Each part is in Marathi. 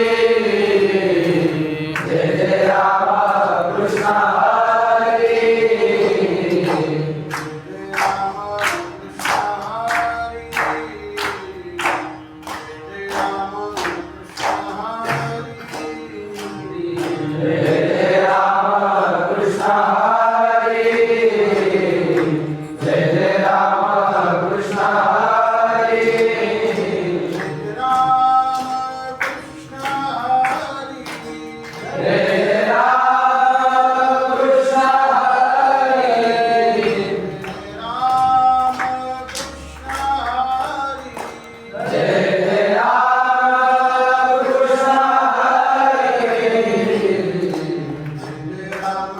Yeah. dar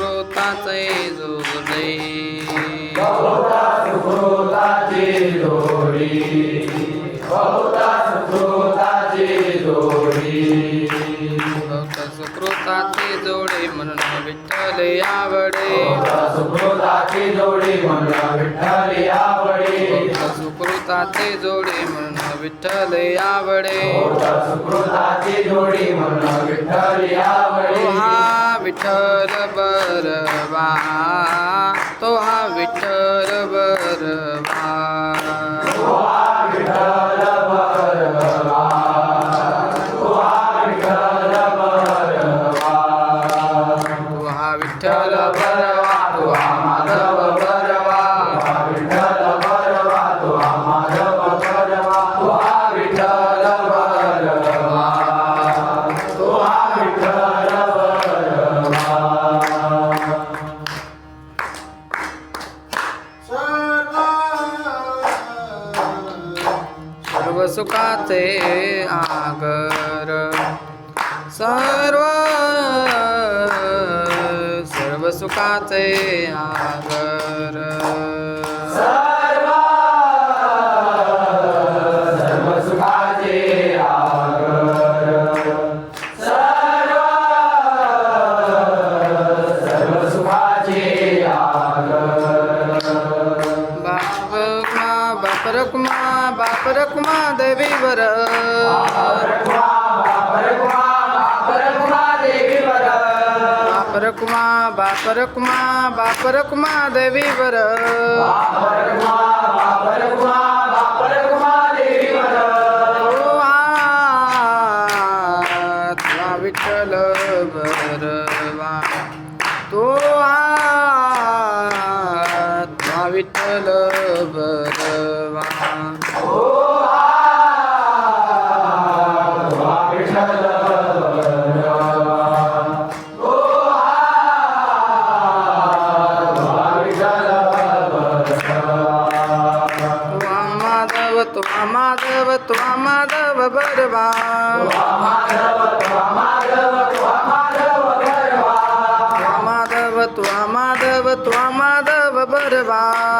सुकृताचे जोडे बहुता सुकृताचे जोडी. बहुता सुकृताचे जोडे म्हणून विठ्ठल आवडे सुकृताचे जोडे म्हणून विठ्ठल आवडे सुकृताचे जोडे म्हणून विठ्ठल आवडे सुकृताचे जोडे म्हणून विठ्ठल आवडे વિઠ્ઠલ બરવા. તો હા વિઠ્ઠલ બરવા. सर्व सुखाचे आगर. सर्व सर्व सुखाते आगर. रखुमा देवी वर बापरकुमा बापरकुमा बापरकुमा देवी वर विठ्ठल बरवा तो आत्मा विठ्ठल बरवा माधव त्वा माधव भगवान माधव त्वा माधव त्वा माधव भगवान